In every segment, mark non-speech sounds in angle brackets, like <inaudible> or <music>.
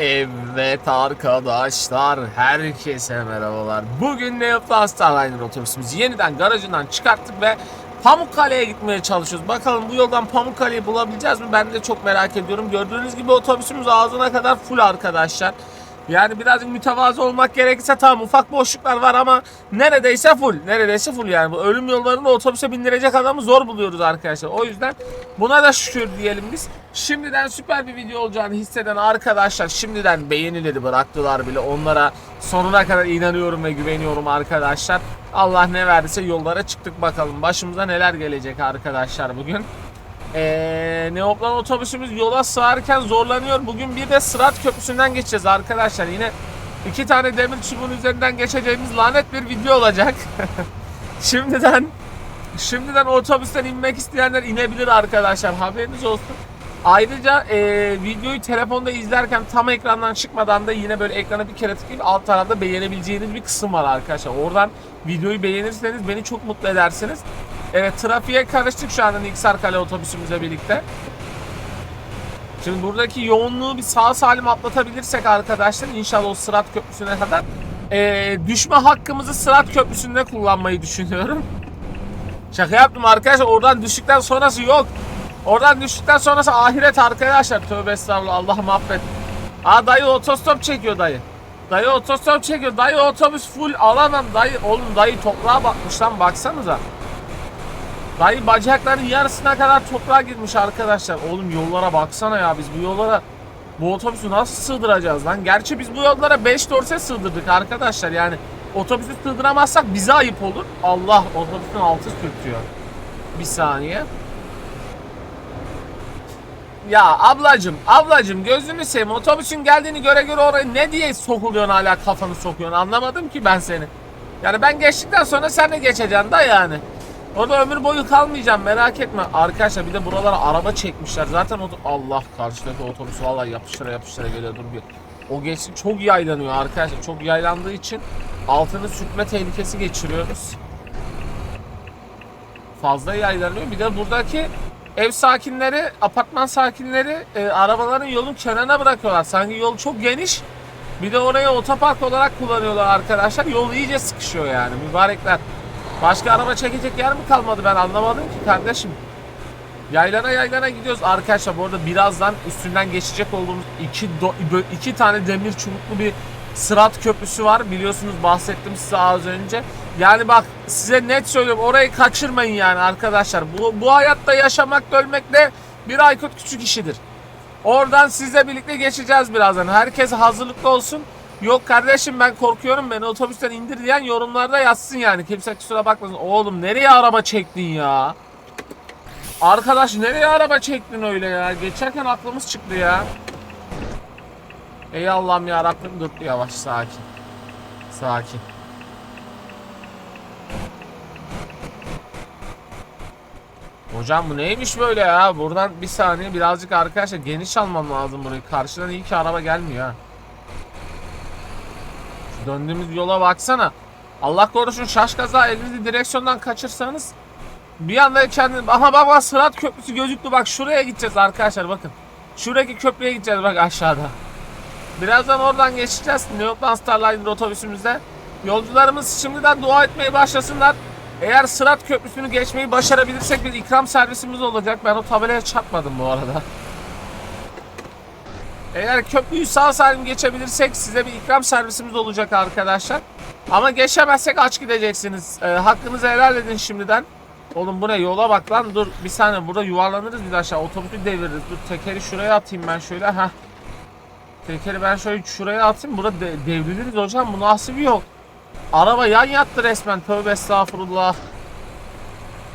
Evet arkadaşlar herkese merhabalar. Bugün Neoplan Starliner otobüsümüzü yeniden garajından çıkarttık ve Pamukkale'ye gitmeye çalışıyoruz. Bakalım bu yoldan Pamukkale'yi bulabileceğiz mi? Ben de çok merak ediyorum. Gördüğünüz gibi otobüsümüz ağzına kadar full arkadaşlar. Yani birazcık mütevazı olmak gerekirse tamam ufak boşluklar var ama neredeyse full. Neredeyse full yani. Bu ölüm yollarında otobüse bindirecek adamı zor buluyoruz arkadaşlar. O yüzden buna da şükür diyelim biz. Şimdiden süper bir video olacağını hisseden arkadaşlar şimdiden beğenileri bıraktılar bile. Onlara sonuna kadar inanıyorum ve güveniyorum arkadaşlar. Allah ne verdiyse yollara çıktık bakalım. Başımıza neler gelecek arkadaşlar bugün. Ee, Neoplan otobüsümüz yola sığarken zorlanıyor. Bugün bir de Sırat Köprüsü'nden geçeceğiz arkadaşlar. Yine iki tane demir çubuğun üzerinden geçeceğimiz lanet bir video olacak. <laughs> şimdiden şimdiden otobüsten inmek isteyenler inebilir arkadaşlar. Haberiniz olsun. Ayrıca e, videoyu telefonda izlerken tam ekrandan çıkmadan da yine böyle ekrana bir kere tıklayıp alt tarafta beğenebileceğiniz bir kısım var arkadaşlar. Oradan videoyu beğenirseniz beni çok mutlu edersiniz. Evet trafiğe karıştık şu anda Niksar Kale otobüsümüzle birlikte. Şimdi buradaki yoğunluğu bir sağ salim atlatabilirsek arkadaşlar inşallah o Sırat Köprüsü'ne kadar ee, düşme hakkımızı Sırat Köprüsü'nde kullanmayı düşünüyorum. <laughs> Şaka yaptım arkadaşlar oradan düştükten sonrası yok. Oradan düştükten sonrası ahiret arkadaşlar. Tövbe estağfurullah Allah'ım affet. Aa dayı otostop çekiyor dayı. Dayı otostop çekiyor. Dayı otobüs full alamam dayı. Oğlum dayı toprağa bakmış lan baksanıza. Dayı bacakların yarısına kadar toprağa girmiş arkadaşlar. Oğlum yollara baksana ya biz bu yollara bu otobüsü nasıl sığdıracağız lan? Gerçi biz bu yollara 5 dorse sığdırdık arkadaşlar yani. Otobüsü sığdıramazsak bize ayıp olur. Allah otobüsün altı sürtüyor. Bir saniye. Ya ablacım, ablacım gözünü seveyim. Otobüsün geldiğini göre göre oraya ne diye sokuluyorsun hala kafanı sokuyorsun anlamadım ki ben seni. Yani ben geçtikten sonra sen de geçeceksin da yani. Orada ömür boyu kalmayacağım merak etme. Arkadaşlar bir de buralara araba çekmişler. Zaten Allah karşıdaki otobüs vallahi yapıştıra yapıştıra geliyor. Dur bir. O geçti çok yaylanıyor arkadaşlar. Çok yaylandığı için altını sürtme tehlikesi geçiriyoruz. Fazla yaylanıyor. Bir de buradaki ev sakinleri, apartman sakinleri e, arabaların yolun kenarına bırakıyorlar. Sanki yol çok geniş. Bir de orayı otopark olarak kullanıyorlar arkadaşlar. Yol iyice sıkışıyor yani mübarekler. Başka araba çekecek yer mi kalmadı ben anlamadım ki kardeşim. Yaylana yaylana gidiyoruz arkadaşlar. Bu arada birazdan üstünden geçecek olduğumuz iki, do- iki tane demir çubuklu bir Sırat Köprüsü var. Biliyorsunuz bahsettim size az önce. Yani bak size net söylüyorum orayı kaçırmayın yani arkadaşlar. Bu, bu hayatta yaşamak da ölmek de bir Aykut küçük işidir. Oradan sizle birlikte geçeceğiz birazdan. Herkes hazırlıklı olsun. Yok kardeşim ben korkuyorum beni otobüsten indir diyen yorumlarda yazsın yani. Kimse kusura bakmasın. Oğlum nereye araba çektin ya? Arkadaş nereye araba çektin öyle ya? Geçerken aklımız çıktı ya. Ey Allah'ım ya Rabbim dur yavaş sakin. Sakin. Hocam bu neymiş böyle ya? Buradan bir saniye birazcık arkadaşlar geniş almam lazım burayı. Karşıdan iyi ki araba gelmiyor ha. Döndüğümüz yola baksana. Allah korusun şaş kaza elinizi direksiyondan kaçırsanız bir anda kendini... Aha bak bak Sırat Köprüsü gözüktü bak şuraya gideceğiz arkadaşlar bakın. Şuradaki köprüye gideceğiz bak aşağıda. Birazdan oradan geçeceğiz. Neoplan Starliner otobüsümüzde. Yolcularımız şimdiden dua etmeye başlasınlar. Eğer Sırat Köprüsü'nü geçmeyi başarabilirsek bir ikram servisimiz olacak. Ben o tabelaya çarpmadım bu arada. Eğer köprüyü sağ salim geçebilirsek size bir ikram servisimiz olacak arkadaşlar. Ama geçemezsek aç gideceksiniz. Ee, hakkınızı helal edin şimdiden. Oğlum bu ne yola bak lan dur bir saniye burada yuvarlanırız bir aşağı otobüsü deviririz. Dur tekeri şuraya atayım ben şöyle. Heh. Tekeri ben şöyle şuraya atayım. Burada de- devriliriz hocam bu nasıl bir yol? Araba yan yattı resmen. Tövbe estağfurullah.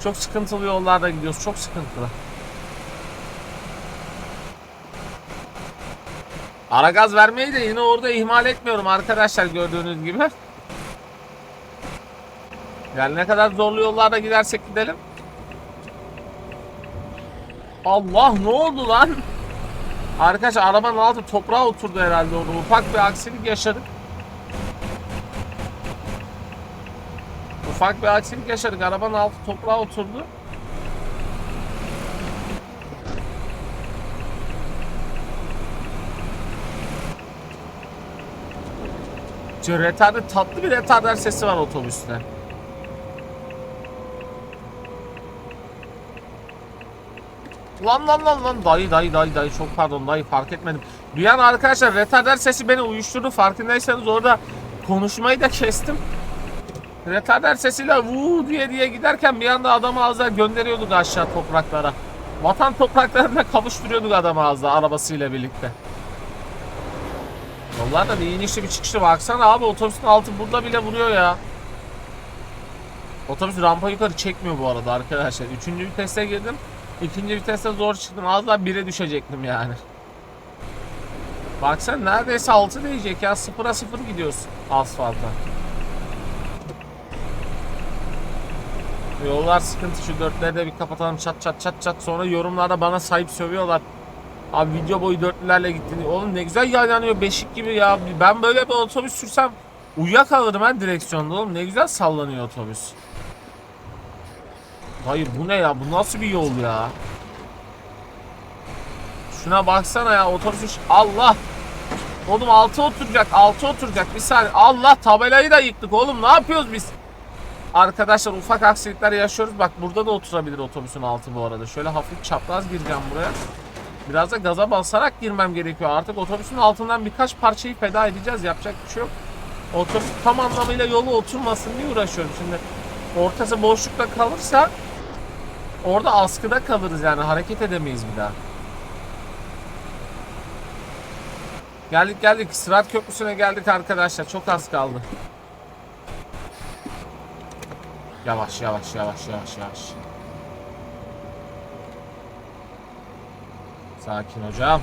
Çok sıkıntılı yollarda gidiyoruz. Çok sıkıntılı. Ara gaz vermeyi de yine orada ihmal etmiyorum arkadaşlar gördüğünüz gibi. Yani ne kadar zorlu yollarda gidersek gidelim. Allah ne oldu lan? Arkadaşlar arabanın altı toprağa oturdu herhalde orada. Ufak bir aksilik yaşadık. Ufak bir aksilik yaşadık. Arabanın altı toprağa oturdu. Şöyle retarder, tatlı bir retarder sesi var otobüste. Lan lan lan lan dayı dayı dayı dayı çok pardon dayı fark etmedim. Bir an arkadaşlar retarder sesi beni uyuşturdu farkındaysanız orada konuşmayı da kestim. Retarder sesiyle vuu diye diye giderken bir anda adamı ağzına gönderiyorduk aşağı topraklara. Vatan topraklarına kavuşturuyorduk adamı ağzına arabasıyla birlikte. Yollar da bir inişli bir çıkışlı baksana abi otobüsün altı burada bile vuruyor ya. Otobüs rampa yukarı çekmiyor bu arada arkadaşlar. Üçüncü viteste girdim. İkinci viteste zor çıktım. Az daha 1'e düşecektim yani. Baksana neredeyse 6 diyecek ya. 0'a 0 gidiyoruz asfalta. Yollar sıkıntı şu dörtleri de bir kapatalım çat çat çat çat. Sonra yorumlarda bana sahip sövüyorlar. Abi video boyu dörtlülerle gittin. Oğlum ne güzel yaylanıyor beşik gibi ya. Ben böyle bir otobüs sürsem uyuyakalırım ben direksiyonda oğlum. Ne güzel sallanıyor otobüs. Hayır bu ne ya? Bu nasıl bir yol ya? Şuna baksana ya otobüsün ş- Allah! Oğlum altı oturacak, altı oturacak. Bir saniye. Allah tabelayı da yıktık oğlum. Ne yapıyoruz biz? Arkadaşlar ufak aksilikler yaşıyoruz. Bak burada da oturabilir otobüsün altı bu arada. Şöyle hafif çapraz gireceğim buraya. Biraz da gaza basarak girmem gerekiyor. Artık otobüsün altından birkaç parçayı feda edeceğiz. Yapacak bir şey yok. Otobüs tam anlamıyla yolu oturmasın diye uğraşıyorum. Şimdi ortası boşlukta kalırsa orada askıda kalırız yani. Hareket edemeyiz bir daha. Geldik geldik. Sırat Köprüsü'ne geldik arkadaşlar. Çok az kaldı. Yavaş yavaş yavaş yavaş yavaş. Sakin hocam.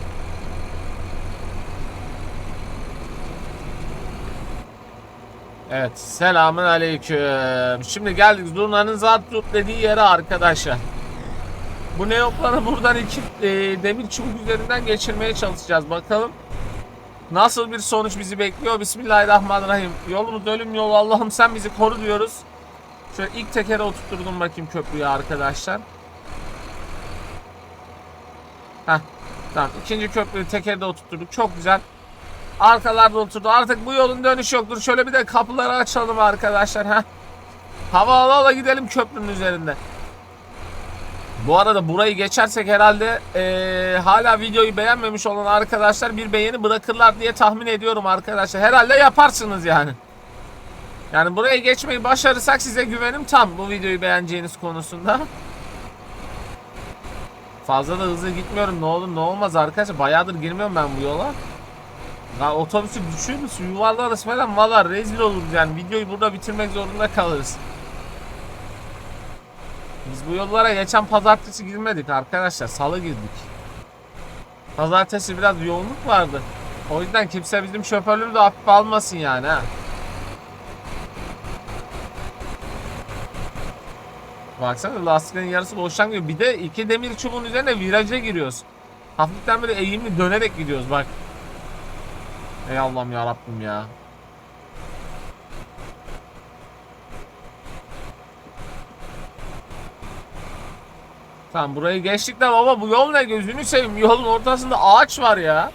Evet, selamün aleyküm. Şimdi geldik Zurna'nın Zartut dediği yere arkadaşlar. Bu neoplanı buradan iki e, demir çubuk üzerinden geçirmeye çalışacağız. Bakalım nasıl bir sonuç bizi bekliyor. Bismillahirrahmanirrahim. Yolumuz ölüm yolu Allah'ım sen bizi koru diyoruz. Şöyle ilk tekere oturtturdum bakayım köprüye arkadaşlar. Heh. Tamam ikinci köprüyü tekerde oturtturduk. Çok güzel. Arkalarda oturdu. Artık bu yolun dönüşü yoktur. Şöyle bir de kapıları açalım arkadaşlar. Heh. Hava ala ala gidelim köprünün üzerinde. Bu arada burayı geçersek herhalde eee, hala videoyu beğenmemiş olan arkadaşlar bir beğeni bırakırlar diye tahmin ediyorum arkadaşlar. Herhalde yaparsınız yani. Yani buraya geçmeyi başarırsak size güvenim tam bu videoyu beğeneceğiniz konusunda. Fazla da hızlı gitmiyorum ne olur ne olmaz arkadaşlar. Bayağıdır girmiyorum ben bu yola. Ya otobüsü düşürürüz yuvarlarız falan valla rezil oluruz yani. Videoyu burada bitirmek zorunda kalırız. Biz bu yollara geçen pazartesi girmedik arkadaşlar. Salı girdik. Pazartesi biraz yoğunluk vardı. O yüzden kimse bizim şoförlüğümü de almasın yani ha. Baksana lastiklerin yarısı boştan. Bir de iki demir çubuğun üzerine viraja giriyoruz. Hafiften böyle eğimli dönerek gidiyoruz bak. Ey Allah'ım ya Rabbim ya. Tamam burayı geçtik de baba bu yol ne gözünü seveyim yolun ortasında ağaç var ya.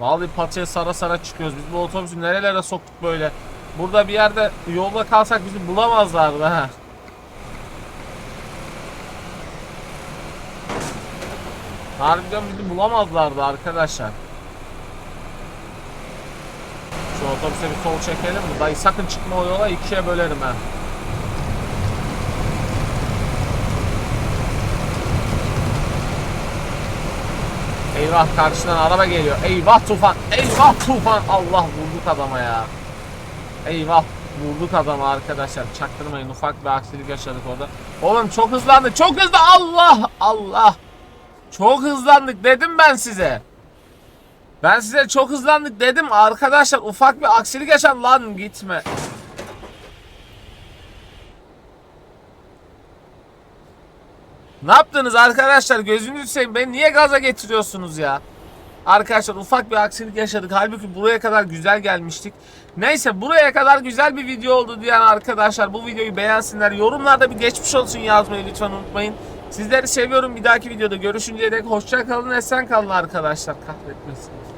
Vallahi paçaya sara sara çıkıyoruz. Biz bu otobüsü nerelere soktuk böyle. Burada bir yerde yolda kalsak bizi bulamazlardı ha. Harbiden bizi bulamazlardı arkadaşlar. Şu otobüse bir sol çekelim? Dayı sakın çıkma o yola ikiye bölerim ha. Eyvah karşıdan araba geliyor. Eyvah tufan. Eyvah tufan. Allah vurduk adama ya. Eyvah vurduk adama arkadaşlar. Çaktırmayın ufak bir aksilik yaşadık orada. Oğlum çok hızlandı. Çok hızlı. Allah Allah. Çok hızlandık dedim ben size. Ben size çok hızlandık dedim arkadaşlar. Ufak bir aksilik yaşan lan gitme. Ne yaptınız arkadaşlar? Gözünüzü seveyim. Beni niye gaza getiriyorsunuz ya? Arkadaşlar ufak bir aksilik yaşadık. Halbuki buraya kadar güzel gelmiştik. Neyse buraya kadar güzel bir video oldu diyen arkadaşlar bu videoyu beğensinler. Yorumlarda bir geçmiş olsun yazmayı lütfen unutmayın. Sizleri seviyorum. Bir dahaki videoda görüşünceye dek hoşça kalın, esen kalın arkadaşlar. Kahretmesin.